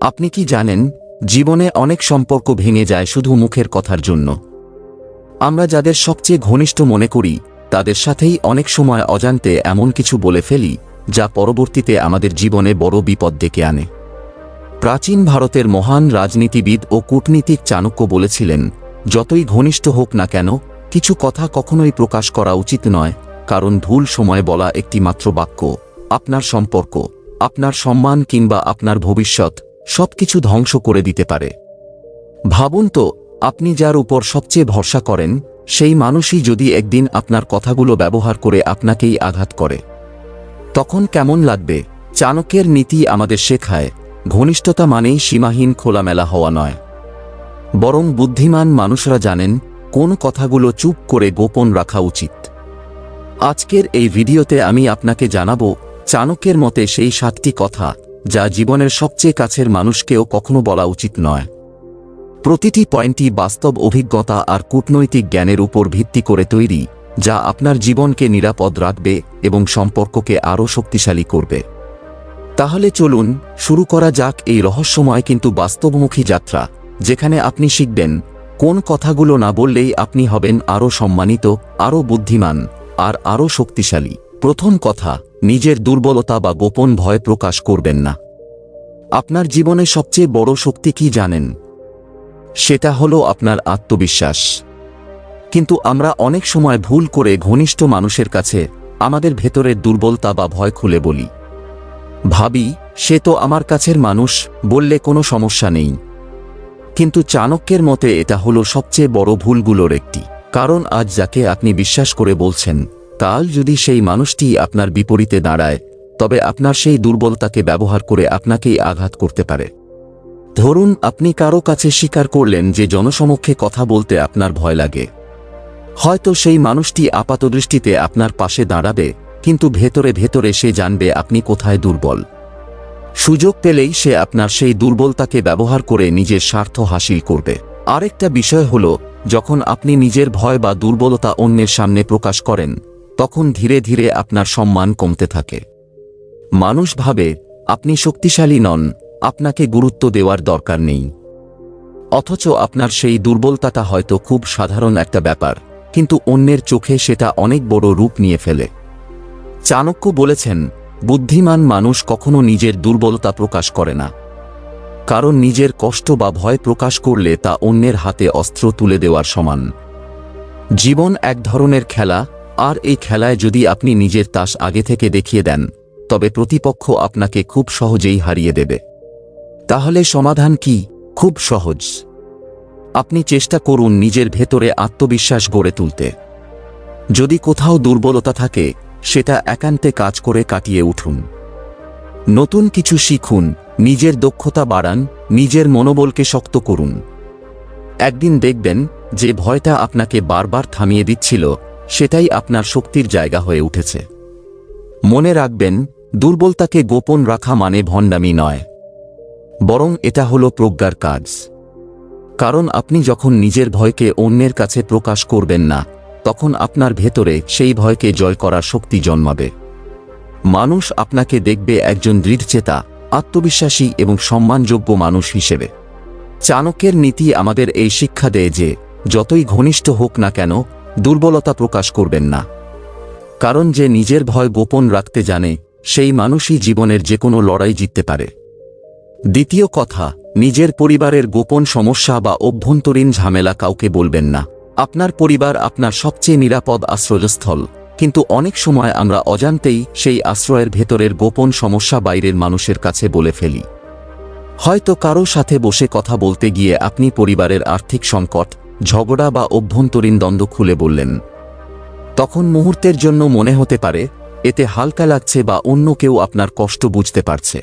আপনি কি জানেন, জীবনে অনেক সম্পর্ক ভেঙে যায় শুধু মুখের কথার জন্য। আমরা যাদের সবচেয়ে ঘনিষ্ঠ মনে করি, তাদের সাথেই অনেক সময় অজান্তে এমন কিছু বলে ফেলি, যা পরবর্তীতে আমাদের জীবনে বড় বিপদ ডেকে আনে। প্রাচীন ভারতের মহান রাজনীতিবিদ ও কূটনীতিক চাণক্য বলেছিলেন, যতই ঘনিষ্ঠ হোক না কেন, কিছু কথা কখনোই প্রকাশ করা উচিত নয়, কারণ ভুল সময় বলা একটি মাত্র বাক্য, আপনার সম্পর্ক, আপনার সম্মান কিংবা আপনার ভবিষ্যৎ। সবকিছু ধ্বংস করে দিতে পারে। ভাবুন তো, আপনি যার উপর সবচেয়ে ভরসা করেন, সেই মানুষই যদি একদিন আপনার কথাগুলো ব্যবহার করে আপনাকেই আঘাত করে। তখন কেমন লাগবে? চাণক্যের নীতি আমাদের শেখায়, ঘনিষ্ঠতা মানেই সীমাহীন খোলামেলা হওয়া নয়। বরং বুদ্ধিমান মানুষরা জানেন, কোন কথাগুলো চুপ করে গোপন রাখা উচিত। আজকের এই ভিডিওতে আমি আপনাকে জানাব, চাণক্যের মতে সেই সাতটি কথা যা জীবনের সবচেয়ে কাছের মানুষকেও কখনো বলা উচিত নয়। প্রতিটি পয়েন্টই বাস্তব অভিজ্ঞতা আর কূটনৈতিক জ্ঞানের উপর ভিত্তি করে তৈরি, যা আপনার জীবনকে নিরাপদ রাখবে এবং সম্পর্ককে আরও শক্তিশালী করবে। তাহলে চলুন, শুরু করা যাক এই রহস্যময় কিন্তু বাস্তবমুখী যাত্রা, যেখানে আপনি শিখবেন, কোন কথাগুলো না বললেই আপনি হবেন আরও সম্মানিত, আরও বুদ্ধিমান, আর আরও শক্তিশালী। প্রথম কথা নিজের দুর্বলতা বা গোপন ভয় প্রকাশ করবেন না। আপনার জীবনে সবচেয়ে বড় শক্তি কি জানেন? সেটা হলো আপনার আত্মবিশ্বাস। কিন্তু আমরা অনেক সময় ভুল করে ঘনিষ্ঠ মানুষের কাছে আমাদের ভেতরের দুর্বলতা বা ভয় খুলে বলি। ভাবি, সে তো আমার কাছের মানুষ, বললে কোনো সমস্যা নেই। কিন্তু চাণক্যের মতে এটা হলো সবচেয়ে বড় ভুলগুলোর একটি। কারণ আজ যাকে আপনি বিশ্বাস করে বলছেন কাল যদি সেই মানুষটি আপনার বিপরীতে দাঁড়ায়, তবে আপনার সেই দুর্বলতাকে ব্যবহার করে আপনাকেই আঘাত করতে পারে। ধরুন, আপনি কারও কাছে স্বীকার করলেন যে জনসমক্ষে কথা বলতে আপনার ভয় লাগে। হয়তো সেই মানুষটি আপাতদৃষ্টিতে আপনার পাশে দাঁড়াবে, কিন্তু ভেতরে ভেতরে সে জানবে আপনি কোথায় দুর্বল। সুযোগ পেলেই সে আপনার সেই দুর্বলতাকে ব্যবহার করে নিজের স্বার্থ হাসিল করবে। আরেকটা বিষয় হল, যখন আপনি নিজের ভয় বা দুর্বলতা অন্যের সামনে প্রকাশ করেন তখন ধীরে ধীরে আপনার সম্মান কমতে থাকে। মানুষ ভাবে, আপনি শক্তিশালী নন, আপনাকে গুরুত্ব দেওয়ার দরকার নেই। অথচ আপনার সেই দুর্বলতাটা হয়তো খুব সাধারণ একটা ব্যাপার, কিন্তু অন্যের চোখে সেটা অনেক বড় রূপ নিয়ে ফেলে। চাণক্য বলেছেন, বুদ্ধিমান মানুষ কখনো নিজের দুর্বলতা প্রকাশ করে না। কারণ নিজের কষ্ট বা ভয় প্রকাশ করলে তা অন্যের হাতে অস্ত্র তুলে দেওয়ার সমান। জীবন এক ধরনের খেলা আর এই খেলায় যদি আপনি নিজের তাস আগে থেকে দেখিয়ে দেন, তবে প্রতিপক্ষ আপনাকে খুব সহজেই হারিয়ে দেবে। তাহলে সমাধান কি? খুব সহজ। আপনি চেষ্টা করুন নিজের ভেতরে আত্মবিশ্বাস গড়ে তুলতে। যদি কোথাও দুর্বলতা থাকে, সেটা একান্তে কাজ করে কাটিয়ে উঠুন। নতুন কিছু শিখুন, নিজের দক্ষতা বাড়ান, নিজের মনোবলকে শক্ত করুন। একদিন দেখবেন যে ভয়টা আপনাকে বারবার থামিয়ে দিচ্ছিল সেটাই আপনার শক্তির জায়গা হয়ে উঠেছে। মনে রাখবেন, দুর্বলতাকে গোপন রাখা মানে ভণ্ডামি নয়। বরং এটা হলো প্রজ্ঞার কাজ। কারণ আপনি যখন নিজের ভয়কে অন্যের কাছে প্রকাশ করবেন না, তখন আপনার ভেতরে সেই ভয়কে জয় করার শক্তি জন্মাবে। মানুষ আপনাকে দেখবে একজন দৃঢ়চেতা, আত্মবিশ্বাসী এবং সম্মানযোগ্য মানুষ হিসেবে। চাণক্যের নীতি আমাদের এই শিক্ষা দেয় যে, যতই ঘনিষ্ঠ হোক না কেন দুর্বলতা প্রকাশ করবেন না। কারণ যে নিজের ভয় গোপন রাখতে জানে, সেই মানুষই জীবনের যে কোনো লড়াই জিততে পারে। দ্বিতীয় কথা, নিজের পরিবারের গোপন সমস্যা বা অভ্যন্তরীণ ঝামেলা কাউকে বলবেন না। আপনার পরিবার আপনার সবচেয়ে নিরাপদ আশ্রয়স্থল। কিন্তু অনেক সময় আমরা অজান্তেই সেই আশ্রয়ের ভেতরের গোপন সমস্যা বাইরের মানুষের কাছে বলে ফেলি। হয়তো কারও সাথে বসে কথা বলতে গিয়ে আপনি পরিবারের আর্থিক সংকট ঝগড়া বা অভ্যন্তরীণ দ্বন্দ্ব খুলে বললেন, তখন মুহূর্তের জন্য মনে হতে পারে, এতে হালকা লাগছে বা অন্য কেউ আপনার কষ্ট বুঝতে পারছে।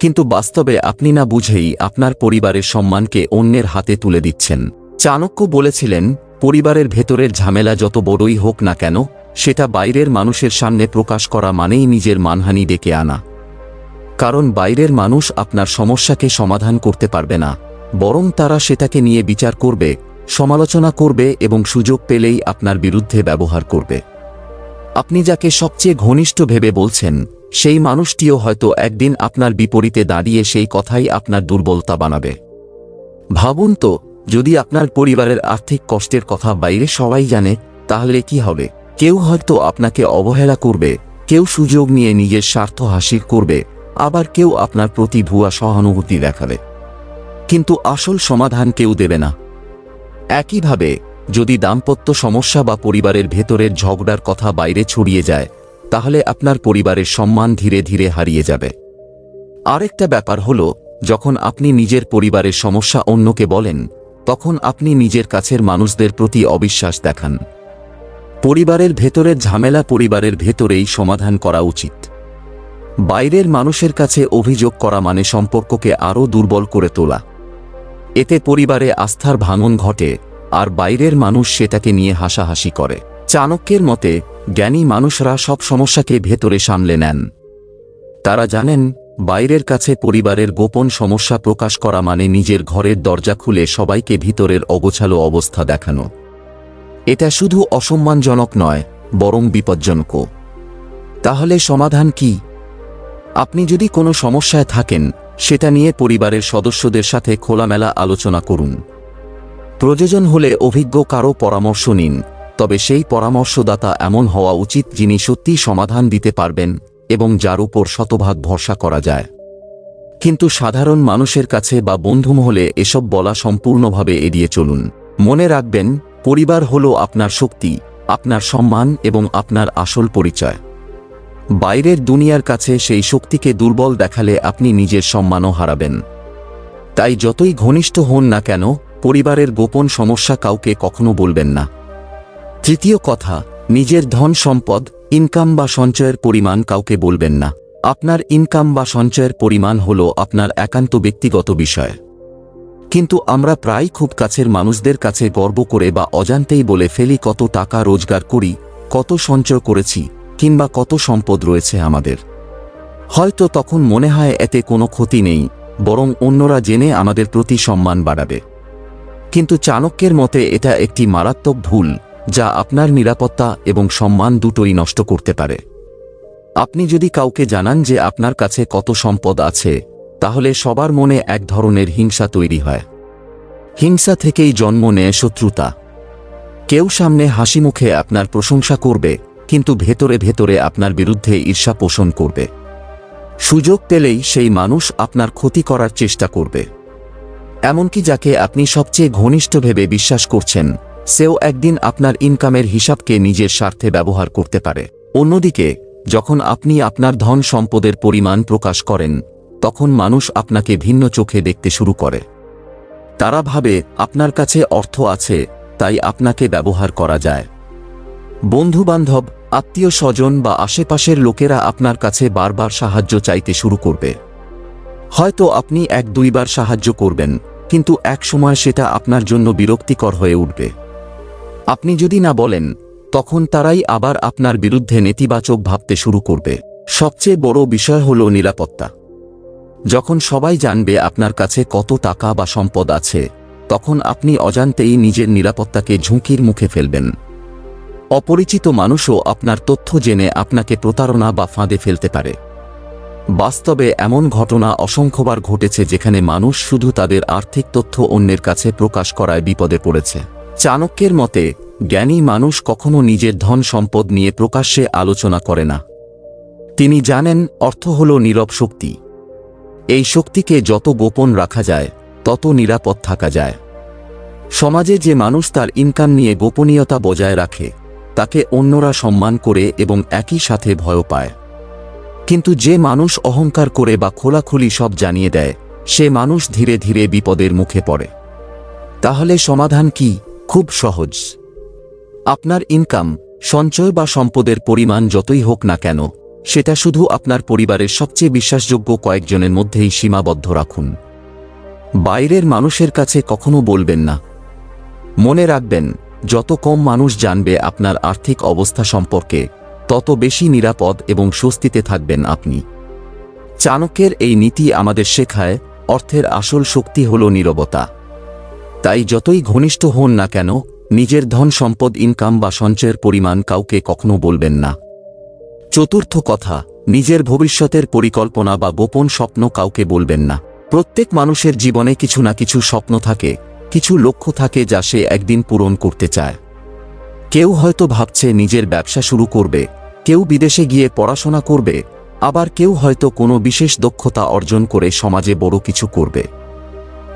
কিন্তু বাস্তবে আপনি না বুঝেই আপনার পরিবারের সম্মানকে অন্যের হাতে তুলে দিচ্ছেন। চাণক্য বলেছিলেন, পরিবারের ভেতরের ঝামেলা যত বড়ই হোক না কেন, সেটা বাইরের মানুষের সামনে প্রকাশ করা মানেই নিজের মানহানি ডেকে আনা। কারণ বাইরের মানুষ আপনার সমস্যাকে সমাধান করতে পারবে না, বরং তারা সেটাকে নিয়ে বিচার করবে সমালোচনা করবে এবং সুযোগ পেলেই আপনার বিরুদ্ধে ব্যবহার করবে। আপনি যাকে সবচেয়ে ঘনিষ্ঠ ভেবে বলছেন, সেই মানুষটিও হয়তো একদিন আপনার বিপরীতে দাঁড়িয়ে সেই কথাই আপনার দুর্বলতা বানাবে। ভাবুন তো, যদি আপনার পরিবারের আর্থিক কষ্টের কথা বাইরে সবাই জানে, তাহলে কি হবে? কেউ হয়তো আপনাকে অবহেলা করবে, কেউ সুযোগ নিয়ে নিজের স্বার্থ হাসিল করবে, আবার কেউ আপনার প্রতি ভুয়া সহানুভূতি দেখাবে। কিন্তু আসল সমাধান কেউ দেবে না। একইভাবে, যদি দাম্পত্য সমস্যা বা পরিবারের ভেতরের ঝগড়ার কথা বাইরে ছড়িয়ে যায়, তাহলে আপনার পরিবারের সম্মান ধীরে ধীরে হারিয়ে যাবে। আরেকটা ব্যাপার হল, যখন আপনি নিজের পরিবারের সমস্যা অন্যকে বলেন, তখন আপনি নিজের কাছের মানুষদের প্রতি অবিশ্বাস দেখান। পরিবারের ভেতরের ঝামেলা পরিবারের ভেতরেই সমাধান করা উচিত। বাইরের মানুষের কাছে অভিযোগ করা মানে সম্পর্ককে আরও দুর্বল করে তোলা। এতে পরিবারে আস্থার ভাঙন ঘটে, আর বাইরের মানুষ সেটাকে নিয়ে হাসাহাসি করে। চাণক্যের মতে, জ্ঞানী মানুষরা সব সমস্যাকে ভেতরে সামলে নেন। তারা জানেন, বাইরের কাছে পরিবারের গোপন সমস্যা প্রকাশ করা মানে নিজের ঘরের দরজা খুলে সবাইকে ভিতরের অগোছালো অবস্থা দেখানো। এটা শুধু অসম্মানজনক নয়, বরং বিপজ্জনকও। তাহলে সমাধান কি? আপনি যদি কোনো সমস্যায় থাকেন সেটা নিয়ে পরিবারের সদস্যদের সাথে খোলামেলা আলোচনা করুন। প্রয়োজন হলে অভিজ্ঞ কারও পরামর্শ নিন, তবে সেই পরামর্শদাতা এমন হওয়া উচিত যিনি সত্যিই সমাধান দিতে পারবেন এবং যার উপর শতভাগ ভরসা করা যায়। কিন্তু সাধারণ মানুষের কাছে বা বন্ধুমহলে এসব বলা সম্পূর্ণভাবে এড়িয়ে চলুন। মনে রাখবেন, পরিবার হল আপনার শক্তি, আপনার সম্মান এবং আপনার আসল পরিচয়। বাইরের দুনিয়ার কাছে সেই শক্তিকে দুর্বল দেখালে আপনি নিজের সম্মানও হারাবেন। তাই যতই ঘনিষ্ঠ হন না কেন, পরিবারের গোপন সমস্যা কাউকে কখনো বলবেন না। তৃতীয় কথা, নিজের ধন সম্পদ, ইনকাম বা সঞ্চয়ের পরিমাণ কাউকে বলবেন না। আপনার ইনকাম বা সঞ্চয়ের পরিমাণ হল আপনার একান্ত ব্যক্তিগত বিষয়। কিন্তু আমরা প্রায় খুব কাছের মানুষদের কাছে গর্ব করে বা অজান্তেই বলে ফেলি, কত টাকা রোজগার করি, কত সঞ্চয় করেছি কিংবা কত সম্পদ রয়েছে আমাদের। হয়তো তখন মনে হয় এতে কোনো ক্ষতি নেই, বরং অন্যরা জেনে আমাদের প্রতি সম্মান বাড়াবে। কিন্তু চাণক্যের মতে এটা একটি মারাত্মক ভুল, যা আপনার নিরাপত্তা এবং সম্মান দুটোই নষ্ট করতে পারে। আপনি যদি কাউকে জানান যে আপনার কাছে কত সম্পদ আছে, তাহলে সবার মনে এক ধরনের হিংসা তৈরি হয়। হিংসা থেকেই জন্ম নেয় শত্রুতা। কেউ সামনে হাসি মুখে আপনার প্রশংসা করবে কিন্তু ভেতরে ভেতরে আপনার বিরুদ্ধে ঈর্ষা পোষণ করবে। সুযোগ পেলেই সেই মানুষ আপনার ক্ষতি করার চেষ্টা করবে। এমনকি যাকে আপনি সবচেয়ে ঘনিষ্ঠ ভেবে বিশ্বাস করছেন, সেও একদিন আপনার ইনকামের হিসাবকে নিজের স্বার্থে ব্যবহার করতে পারে। অন্যদিকে, যখন আপনি আপনার ধন সম্পদের পরিমাণ প্রকাশ করেন, তখন মানুষ আপনাকে ভিন্ন চোখে দেখতে শুরু করে। তারা ভাবে, আপনার কাছে অর্থ আছে, তাই আপনাকে ব্যবহার করা যায়। বন্ধুবান্ধব আত্মীয় স্বজন বা আশেপাশের লোকেরা আপনার কাছে বারবার সাহায্য চাইতে শুরু করবে। হয়তো আপনি এক দুইবার সাহায্য করবেন, কিন্তু এক সময় সেটা আপনার জন্য বিরক্তিকর হয়ে উঠবে। আপনি যদি না বলেন, তখন তারাই আবার আপনার বিরুদ্ধে নেতিবাচক ভাবতে শুরু করবে। সবচেয়ে বড় বিষয় হল নিরাপত্তা। যখন সবাই জানবে আপনার কাছে কত টাকা বা সম্পদ আছে, তখন আপনি অজান্তেই নিজের নিরাপত্তাকে ঝুঁকির মুখে ফেলবেন। অপরিচিত মানুষও আপনার তথ্য জেনে আপনাকে প্রতারণা বা ফাঁদে ফেলতে পারে। বাস্তবে এমন ঘটনা অসংখ্যবার ঘটেছে যেখানে মানুষ শুধু তাদের আর্থিক তথ্য অন্যের কাছে প্রকাশ করায় বিপদে পড়েছে। চাণক্যের মতে, জ্ঞানী মানুষ কখনো নিজের ধন সম্পদ নিয়ে প্রকাশ্যে আলোচনা করে না। তিনি জানেন, অর্থ হল নীরব শক্তি। এই শক্তিকে যত গোপন রাখা যায়, তত নিরাপদ থাকা যায়। সমাজে যে মানুষ তার ইনকাম নিয়ে গোপনীয়তা বজায় রাখে তাকে অন্যরা সম্মান করে এবং একই সাথে ভয় পায়। কিন্তু যে মানুষ অহংকার করে বা খোলাখুলি সব জানিয়ে দেয়, সে মানুষ ধীরে ধীরে বিপদের মুখে পড়ে। তাহলে সমাধান কি? খুব সহজ। আপনার ইনকাম, সঞ্চয় বা সম্পদের পরিমাণ যতই হোক না কেন, সেটা শুধু আপনার পরিবারের সবচেয়ে বিশ্বাসযোগ্য কয়েকজনের মধ্যেই সীমাবদ্ধ রাখুন। বাইরের মানুষের কাছে কখনো বলবেন না। মনে রাখবেন যত কম মানুষ জানবে আপনার আর্থিক অবস্থা সম্পর্কে, তত বেশি নিরাপদ এবং স্বস্তিতে থাকবেন আপনি। চাণক্যের এই নীতি আমাদের শেখায়, অর্থের আসল শক্তি হল নীরবতা। তাই যতই ঘনিষ্ঠ হন না কেন, নিজের ধন সম্পদ ইনকাম বা সঞ্চয়ের পরিমাণ কাউকে কখনো বলবেন না। চতুর্থ কথা, নিজের ভবিষ্যতের পরিকল্পনা বা গোপন স্বপ্ন কাউকে বলবেন না। প্রত্যেক মানুষের জীবনে কিছু না কিছু স্বপ্ন থাকে কিছু লক্ষ্য থাকে যা সে একদিন পূরণ করতে চায়। কেউ হয়তো ভাবছে নিজের ব্যবসা শুরু করবে, কেউ বিদেশে গিয়ে পড়াশোনা করবে, আবার কেউ হয়তো কোনো বিশেষ দক্ষতা অর্জন করে সমাজে বড় কিছু করবে।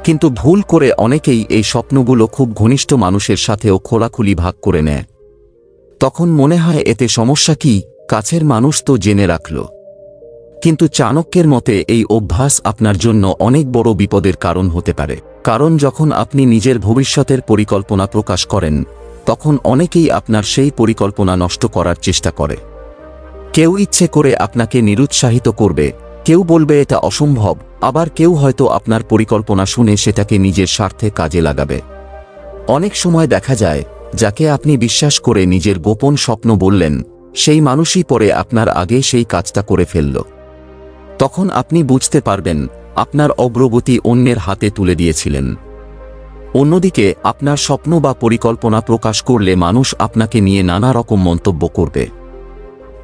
কিন্তু ভুল করে অনেকেই এই স্বপ্নগুলো খুব ঘনিষ্ঠ মানুষের সাথেও খোলাখুলি ভাগ করে নেয়। তখন মনে হয় এতে সমস্যা কি, কাছের মানুষ তো জেনে রাখল। কিন্তু চাণক্যের মতে এই অভ্যাস আপনার জন্য অনেক বড় বিপদের কারণ হতে পারে। কারণ যখন আপনি নিজের ভবিষ্যতের পরিকল্পনা প্রকাশ করেন, তখন অনেকেই আপনার সেই পরিকল্পনা নষ্ট করার চেষ্টা করে। কেউ ইচ্ছে করে আপনাকে নিরুৎসাহিত করবে, কেউ বলবে এটা অসম্ভব, আবার কেউ হয়তো আপনার পরিকল্পনা শুনে সেটাকে নিজের স্বার্থে কাজে লাগাবে। অনেক সময় দেখা যায়, যাকে আপনি বিশ্বাস করে নিজের গোপন স্বপ্ন বললেন, সেই মানুষই পরে আপনার আগে সেই কাজটা করে ফেলল। তখন আপনি বুঝতে পারবেন আপনার অগ্রগতি অন্যের হাতে তুলে দিয়েছিলেন। অন্যদিকে, আপনার স্বপ্ন বা পরিকল্পনা প্রকাশ করলে মানুষ আপনাকে নিয়ে নানা রকম মন্তব্য করবে।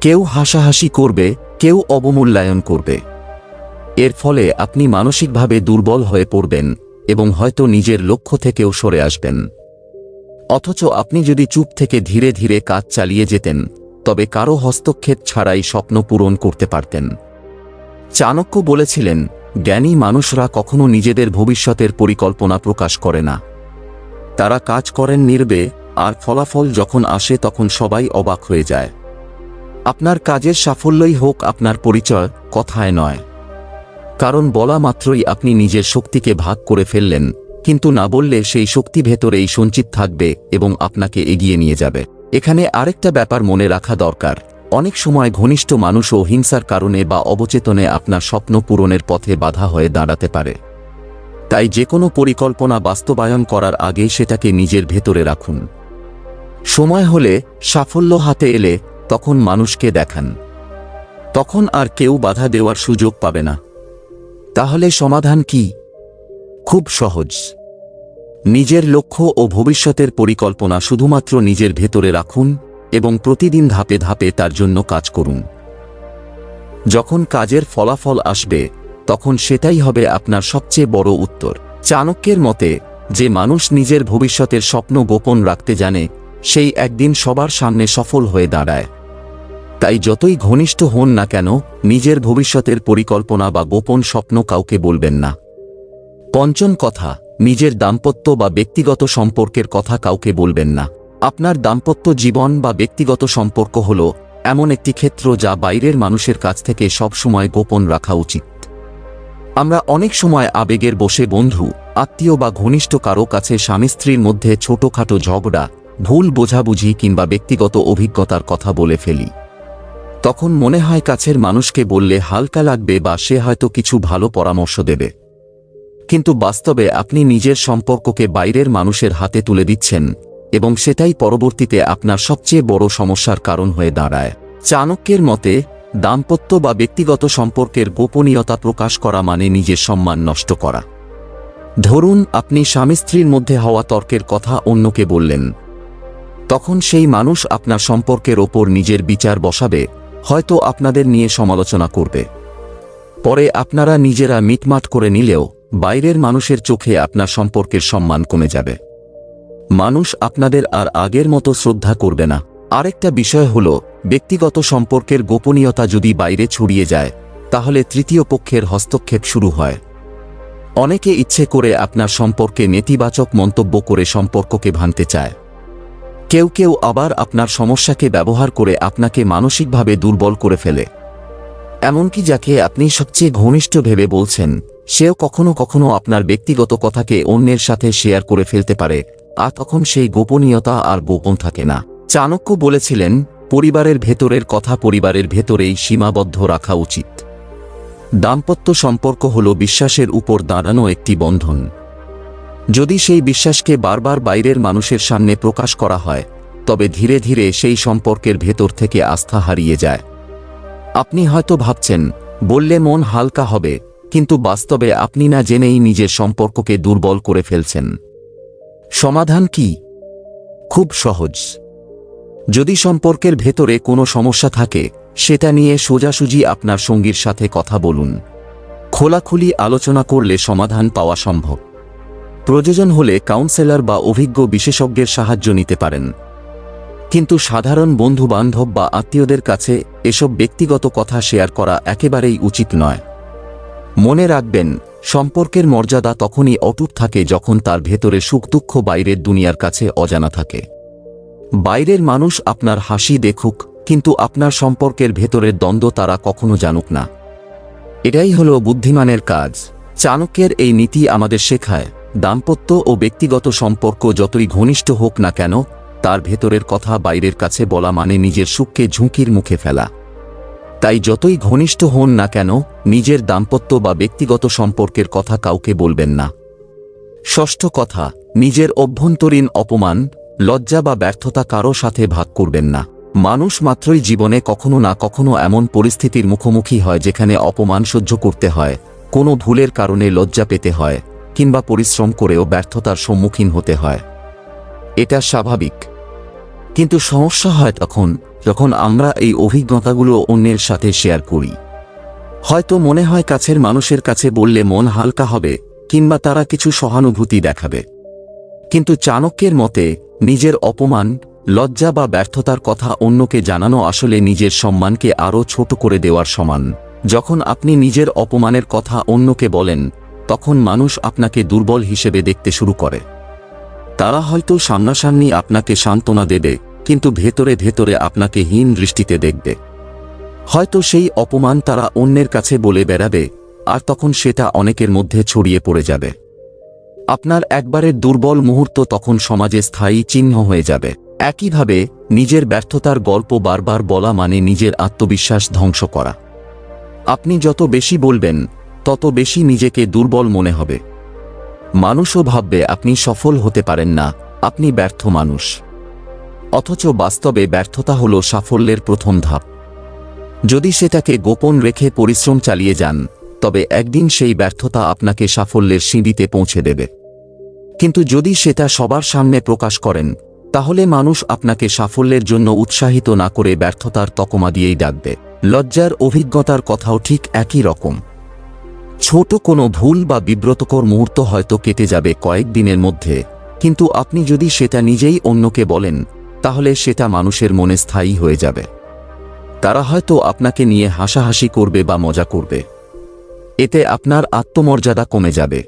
কেউ হাসাহাসি করবে, কেউ অবমূল্যায়ন করবে। এর ফলে আপনি মানসিকভাবে দুর্বল হয়ে পড়বেন এবং হয়তো নিজের লক্ষ্য থেকেও সরে আসবেন। অথচ আপনি যদি চুপ থেকে ধীরে ধীরে কাজ চালিয়ে যেতেন, তবে কারও হস্তক্ষেপ ছাড়াই স্বপ্ন পূরণ করতে পারতেন। চাণক্য বলেছিলেন জ্ঞানী মানুষরা কখনো নিজেদের ভবিষ্যতের পরিকল্পনা প্রকাশ করে না। তারা কাজ করেন নির্বে, আর ফলাফল যখন আসে তখন সবাই অবাক হয়ে যায়। আপনার কাজের সাফল্যই হোক আপনার পরিচয়, কথায় নয়। কারণ বলা মাত্রই আপনি নিজের শক্তিকে ভাগ করে ফেললেন, কিন্তু না বললে সেই শক্তি ভেতরেই সঞ্চিত থাকবে এবং আপনাকে এগিয়ে নিয়ে যাবে। এখানে আরেকটা ব্যাপার মনে রাখা দরকার। অনেক সময় ঘনিষ্ঠ মানুষ ও হিংসার কারণে বা অবচেতনে আপনার স্বপ্ন পূরণের পথে বাধা হয়ে দাঁড়াতে পারে। তাই যে কোনো পরিকল্পনা বাস্তবায়ন করার আগে সেটাকে নিজের ভেতরে রাখুন। সময় হলে সাফল্য হাতে এলে তখন মানুষকে দেখান। তখন আর কেউ বাধা দেওয়ার সুযোগ পাবে না। তাহলে সমাধান কি? খুব সহজ। নিজের লক্ষ্য ও ভবিষ্যতের পরিকল্পনা শুধুমাত্র নিজের ভেতরে রাখুন। এবং প্রতিদিন ধাপে ধাপে তার জন্য কাজ করুন। যখন কাজের ফলাফল আসবে, তখন সেটাই হবে আপনার সবচেয়ে বড় উত্তর। চাণক্যের মতে, যে মানুষ নিজের ভবিষ্যতের স্বপ্ন গোপন রাখতে জানে, সেই একদিন সবার সামনে সফল হয়ে দাঁড়ায়। তাই যতই ঘনিষ্ঠ হন না কেন, নিজের ভবিষ্যতের পরিকল্পনা বা গোপন স্বপ্ন কাউকে বলবেন না। পঞ্চম কথা, নিজের দাম্পত্য বা ব্যক্তিগত সম্পর্কের কথা কাউকে বলবেন না। আপনার দাম্পত্য জীবন বা ব্যক্তিগত সম্পর্ক হল এমন একটি ক্ষেত্র যা বাইরের মানুষের কাছ থেকে সবসময় গোপন রাখা উচিত। আমরা অনেক সময় আবেগের বসে বন্ধু, আত্মীয় বা ঘনিষ্ঠ কারও কাছে স্বামী স্ত্রীর মধ্যে ছোটখাটো ঝগড়া, ভুল বোঝাবুঝি কিংবা ব্যক্তিগত অভিজ্ঞতার কথা বলে ফেলি। তখন মনে হয় কাছের মানুষকে বললে হালকা লাগবে বা সে হয়তো কিছু ভালো পরামর্শ দেবে। কিন্তু বাস্তবে আপনি নিজের সম্পর্ককে বাইরের মানুষের হাতে তুলে দিচ্ছেন এবং সেটাই পরবর্তীতে আপনার সবচেয়ে বড় সমস্যার কারণ হয়ে দাঁড়ায়। চাণক্যের মতে, দাম্পত্য বা ব্যক্তিগত সম্পর্কের গোপনীয়তা প্রকাশ করা মানে নিজের সম্মান নষ্ট করা। ধরুন, আপনি স্বামী স্ত্রীর মধ্যে হওয়া তর্কের কথা অন্যকে বললেন। তখন সেই মানুষ আপনার সম্পর্কের ওপর নিজের বিচার বসাবে, হয়তো আপনাদের নিয়ে সমালোচনা করবে। পরে আপনারা নিজেরা মিটমাট করে নিলেও, বাইরের মানুষের চোখে আপনার সম্পর্কের সম্মান কমে যাবে। মানুষ আপনাদের আর আগের মতো শ্রদ্ধা করবে না। আরেকটা বিষয় হল, ব্যক্তিগত সম্পর্কের গোপনীয়তা যদি বাইরে ছড়িয়ে যায়, তাহলে তৃতীয় পক্ষের হস্তক্ষেপ শুরু হয়। অনেকে ইচ্ছে করে আপনার সম্পর্কে নেতিবাচক মন্তব্য করে সম্পর্ককে ভাঙতে চায়। কেউ কেউ আবার আপনার সমস্যাকে ব্যবহার করে আপনাকে মানসিকভাবে দুর্বল করে ফেলে। এমনকি যাকে আপনি সবচেয়ে ঘনিষ্ঠ ভেবে বলছেন, সেও কখনো কখনো আপনার ব্যক্তিগত কথাকে অন্যের সাথে শেয়ার করে ফেলতে পারে আর তখন সেই গোপনীয়তা আর গোপন থাকে না। চাণক্য বলেছিলেন, পরিবারের ভেতরের কথা পরিবারের ভেতরেই সীমাবদ্ধ রাখা উচিত। দাম্পত্য সম্পর্ক হল বিশ্বাসের উপর দাঁড়ানো একটি বন্ধন। যদি সেই বিশ্বাসকে বারবার বাইরের মানুষের সামনে প্রকাশ করা হয়, তবে ধীরে ধীরে সেই সম্পর্কের ভেতর থেকে আস্থা হারিয়ে যায়। আপনি হয়তো ভাবছেন, বললে মন হালকা হবে, কিন্তু বাস্তবে আপনি না জেনেই নিজের সম্পর্ককে দুর্বল করে ফেলছেন। সমাধান কি? খুব সহজ। যদি সম্পর্কের ভেতরে কোনো সমস্যা থাকে, সেটা নিয়ে সোজাসুজি আপনার সঙ্গীর সাথে কথা বলুন। খোলাখুলি আলোচনা করলে সমাধান পাওয়া সম্ভব। প্রয়োজন হলে কাউন্সেলর বা অভিজ্ঞ বিশেষজ্ঞের সাহায্য নিতে পারেন। কিন্তু সাধারণ বন্ধু বান্ধব বা আত্মীয়দের কাছে এসব ব্যক্তিগত কথা শেয়ার করা একেবারেই উচিত নয়। মনে রাখবেন সম্পর্কের মর্যাদা তখনই অটুট থাকে যখন তার ভেতরে সুখ দুঃখ বাইরের দুনিয়ার কাছে অজানা থাকে। বাইরের মানুষ আপনার হাসি দেখুক, কিন্তু আপনার সম্পর্কের ভেতরের দ্বন্দ্ব তারা কখনো জানুক না। এটাই হলো বুদ্ধিমানের কাজ। চাণক্যের এই নীতি আমাদের শেখায়, দাম্পত্য ও ব্যক্তিগত সম্পর্ক যতই ঘনিষ্ঠ হোক না কেন, তার ভেতরের কথা বাইরের কাছে বলা মানে নিজের সুখকে ঝুঁকির মুখে ফেলা। তাই যতই ঘনিষ্ঠ হন না কেন, নিজের দাম্পত্য বা ব্যক্তিগত সম্পর্কের কথা কাউকে বলবেন না। ষষ্ঠ কথা, নিজের অভ্যন্তরীণ অপমান, লজ্জা বা ব্যর্থতা কারও সাথে ভাগ করবেন না। মানুষ মাত্রই জীবনে কখনো না কখনো এমন পরিস্থিতির মুখোমুখি হয় যেখানে অপমান সহ্য করতে হয়, কোনো ভুলের কারণে লজ্জা পেতে হয়, কিংবা পরিশ্রম করেও ব্যর্থতার সম্মুখীন হতে হয়। এটা স্বাভাবিক। কিন্তু সমস্যা হয় তখন যখন আমরা এই অভিজ্ঞতাগুলো অন্যের সাথে শেয়ার করি। হয়তো মনে হয় কাছের মানুষের কাছে বললে মন হালকা হবে, কিংবা তারা কিছু সহানুভূতি দেখাবে। কিন্তু চাণক্যের মতে, নিজের অপমান, লজ্জা বা ব্যর্থতার কথা অন্যকে জানানো আসলে নিজের সম্মানকে আরও ছোট করে দেওয়ার সমান। যখন আপনি নিজের অপমানের কথা অন্যকে বলেন, তখন মানুষ আপনাকে দুর্বল হিসেবে দেখতে শুরু করে। তারা হয়তো সামনাসামনি আপনাকে সান্ত্বনা দেবে কিন্তু ভেতরে ভেতরে আপনাকে হীন দৃষ্টিতে দেখবে। হয়তো সেই অপমান তারা অন্যের কাছে বলে বেড়াবে, আর তখন সেটা অনেকের মধ্যে ছড়িয়ে পড়ে যাবে। আপনার একবারের দুর্বল মুহূর্ত তখন সমাজে স্থায়ী চিহ্ন হয়ে যাবে। একইভাবে, নিজের ব্যর্থতার গল্প বারবার বলা মানে নিজের আত্মবিশ্বাস ধ্বংস করা। আপনি যত বেশি বলবেন, তত বেশি নিজেকে দুর্বল মনে হবে। মানুষও ভাববে, আপনি সফল হতে পারেন না, আপনি ব্যর্থ মানুষ। অথচ বাস্তবে ব্যর্থতা হল সাফল্যের প্রথম ধাপ। যদি সেটাকে গোপন রেখে পরিশ্রম চালিয়ে যান, তবে একদিন সেই ব্যর্থতা আপনাকে সাফল্যের সিঁড়িতে পৌঁছে দেবে। কিন্তু যদি সেটা সবার সামনে প্রকাশ করেন, তাহলে মানুষ আপনাকে সাফল্যের জন্য উৎসাহিত না করে ব্যর্থতার তকমা দিয়েই ডাকবে। লজ্জার অভিজ্ঞতার কথাও ঠিক একই রকম। ছোট কোনো ভুল বা বিব্রতকর মুহূর্ত হয়তো কেটে যাবে কয়েকদিনের মধ্যে, কিন্তু আপনি যদি সেটা নিজেই অন্যকে বলেন তাহলে সেটা মানুষের মনে স্থায়ী হয়ে যাবে। তারা হয়তো আপনাকে নিয়ে হাসাহাসি করবে বা মজা করবে। এতে আপনার আত্মমর্যাদা কমে যাবে।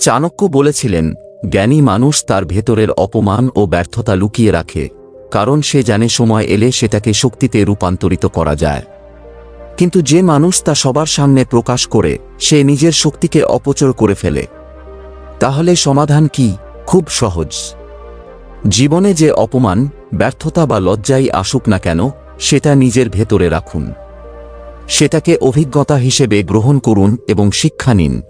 চাণক্য বলেছিলেন, জ্ঞানী মানুষ তার ভেতরের অপমান ও ব্যর্থতা লুকিয়ে রাখে, কারণ সে জানে সময় এলে সেটাকে শক্তিতে রূপান্তরিত করা যায়। কিন্তু যে মানুষ তা সবার সামনে প্রকাশ করে, সে নিজের শক্তিকে অপচয় করে ফেলে। তাহলে সমাধান কি? খুব সহজ। জীবনে যে অপমান, ব্যর্থতা বা লজ্জাই আসুক না কেন, সেটা নিজের ভেতরে রাখুন। সেটাকে অভিজ্ঞতা হিসেবে গ্রহণ করুন এবং শিক্ষা নিন।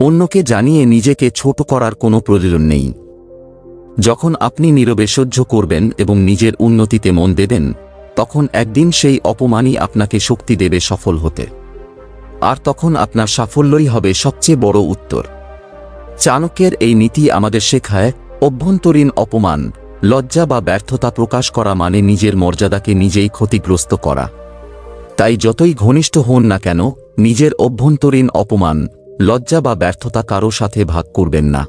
অন্যকে জানিয়ে নিজেকে ছোট করার কোনো প্রয়োজন নেই। যখন আপনি নীরবে সহ্য করবেন এবং নিজের উন্নতিতে মন দেবেন, তখন একদিন সেই অপমানই আপনাকে শক্তি দেবে সফল হতে। আর তখন আপনার সাফল্যই হবে সবচেয়ে বড় উত্তর। চাণক্যের এই নীতি আমাদের শেখায় অভ্যন্তরীণ অপমান, লজ্জা বা ব্যর্থতা প্রকাশ করা মানে নিজের মর্যাদাকে নিজেই ক্ষতিগ্রস্ত করা। তাই যতই ঘনিষ্ঠ হন না কেন, নিজের অভ্যন্তরীণ অপমান, লজ্জা বা ব্যর্থতা কারও সাথে ভাগ করবেন না।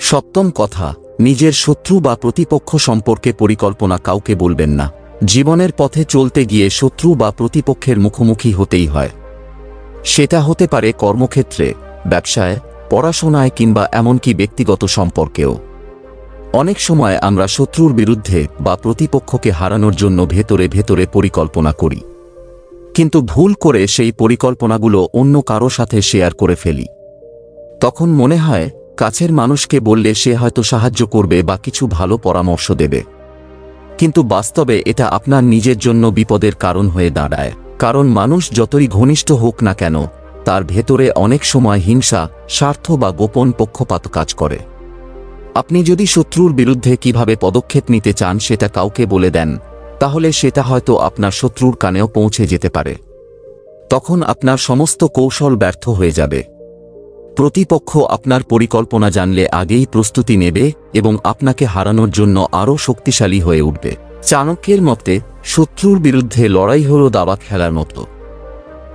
সপ্তম কথা, নিজের শত্রু বা প্রতিপক্ষ সম্পর্কে পরিকল্পনা কাউকে বলবেন না। জীবনের পথে চলতে গিয়ে শত্রু বা প্রতিপক্ষের মুখোমুখি হতেই হয়। সেটা হতে পারে কর্মক্ষেত্রে, ব্যবসায়, পড়াশোনায় কিংবা এমনকি ব্যক্তিগত সম্পর্কেও। অনেক সময় আমরা শত্রুর বিরুদ্ধে বা প্রতিপক্ষকে হারানোর জন্য ভেতরে ভেতরে পরিকল্পনা করি। কিন্তু ভুল করে সেই পরিকল্পনাগুলো অন্য কারও সাথে শেয়ার করে ফেলি। তখন মনে হয়, কাছের মানুষকে বললে সে হয়তো সাহায্য করবে বা কিছু ভালো পরামর্শ দেবে। কিন্তু বাস্তবে এটা আপনার নিজের জন্য বিপদের কারণ হয়ে দাঁড়ায়। কারণ মানুষ যতই ঘনিষ্ঠ হোক না কেন, তার ভেতরে অনেক সময় হিংসা, স্বার্থ বা গোপন পক্ষপাত কাজ করে। আপনি যদি শত্রুর বিরুদ্ধে কীভাবে পদক্ষেপ নিতে চান সেটা কাউকে বলে দেন, তাহলে সেটা হয়তো আপনার শত্রুর কানেও পৌঁছে যেতে পারে। তখন আপনার সমস্ত কৌশল ব্যর্থ হয়ে যাবে। প্রতিপক্ষ আপনার পরিকল্পনা জানলে আগেই প্রস্তুতি নেবে এবং আপনাকে হারানোর জন্য আরও শক্তিশালী হয়ে উঠবে। চাণক্যের মতে, শত্রুর বিরুদ্ধে লড়াই হল দাবা খেলার মতো।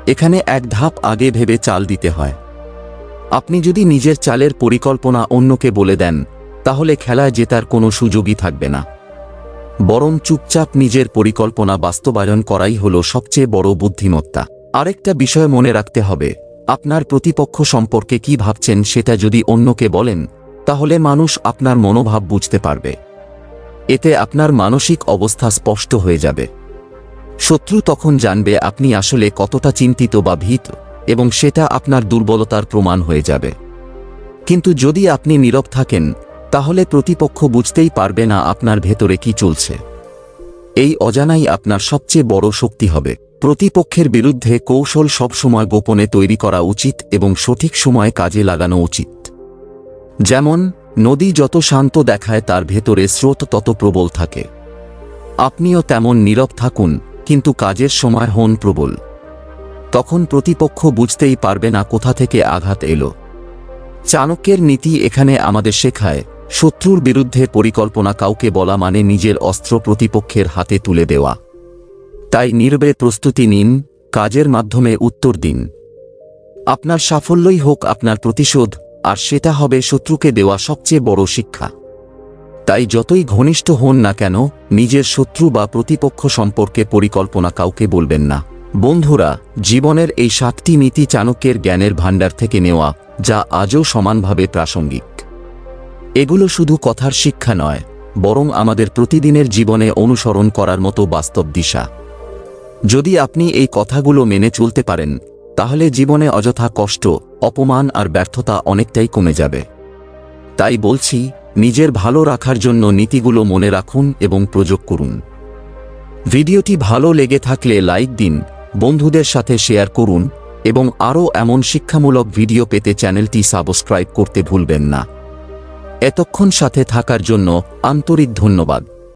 এখানে এক ধাপ আগে ভেবে চাল দিতে হয়। আপনি যদি নিজের চালের পরিকল্পনা অন্যকে বলে দেন তাহলে খেলায় জেতার কোনো সুযোগই থাকবে না। বরং চুপচাপ নিজের পরিকল্পনা বাস্তবায়ন করাই হল সবচেয়ে বড় বুদ্ধিমত্তা। আরেকটা বিষয় মনে রাখতে হবে, আপনার প্রতিপক্ষ সম্পর্কে কি ভাবছেন সেটা যদি অন্যকে বলেন, তাহলে মানুষ আপনার মনোভাব বুঝতে পারবে। এতে আপনার মানসিক অবস্থা স্পষ্ট হয়ে যাবে। শত্রু তখন জানবে আপনি আসলে কতটা চিন্তিত বা ভীত, এবং সেটা আপনার দুর্বলতার প্রমাণ হয়ে যাবে। কিন্তু যদি আপনি নীরব থাকেন তাহলে প্রতিপক্ষ বুঝতেই পারবে না আপনার ভেতরে কি চলছে। এই অজানাই আপনার সবচেয়ে বড় শক্তি হবে। প্রতিপক্ষের বিরুদ্ধে কৌশল সবসময় গোপনে তৈরি করা উচিত এবং সঠিক সময়ে কাজে লাগানো উচিত। যেমন, নদী যত শান্ত দেখায় তার ভেতরে স্রোত তত প্রবল থাকে। আপনিও তেমন নীরব থাকুন, কিন্তু কাজের সময় হন প্রবল। তখন প্রতিপক্ষ বুঝতেই পারবে না কোথা থেকে আঘাত এলো। চাণক্যের নীতি এখানে আমাদের শেখায় শত্রুর বিরুদ্ধে পরিকল্পনা কাউকে বলা মানে নিজের অস্ত্র প্রতিপক্ষের হাতে তুলে দেওয়া। তাই নীরবে প্রস্তুতি নিন, কাজের মাধ্যমে উত্তর দিন। আপনার সাফল্যই হোক আপনার প্রতিশোধ, আর সেটা হবে শত্রুকে দেওয়া সবচেয়ে বড় শিক্ষা। তাই যতই ঘনিষ্ঠ হন না কেন, নিজের শত্রু বা প্রতিপক্ষ সম্পর্কে পরিকল্পনা কাউকে বলবেন না। বন্ধুরা, জীবনের এই সাতটি নীতি চাণক্যের জ্ঞানের ভাণ্ডার থেকে নেওয়া, যা আজও সমানভাবে প্রাসঙ্গিক। এগুলো শুধু কথার শিক্ষা নয়, বরং আমাদের প্রতিদিনের জীবনে অনুসরণ করার মতো বাস্তব দিশা। যদি আপনি এই কথাগুলো মেনে চলতে পারেন, তাহলে জীবনে অযথা কষ্ট, অপমান আর ব্যর্থতা অনেকটাই কমে যাবে। তাই বলছি, নিজের ভালো রাখার জন্য নীতিগুলো মনে রাখুন এবং প্রয়োগ করুন। ভিডিওটি ভালো লেগে থাকলে লাইক দিন, বন্ধুদের সাথে শেয়ার করুন, এবং আরও এমন শিক্ষামূলক ভিডিও পেতে চ্যানেলটি সাবস্ক্রাইব করতে ভুলবেন না। এতক্ষণ সাথে থাকার জন্য আন্তরিক ধন্যবাদ।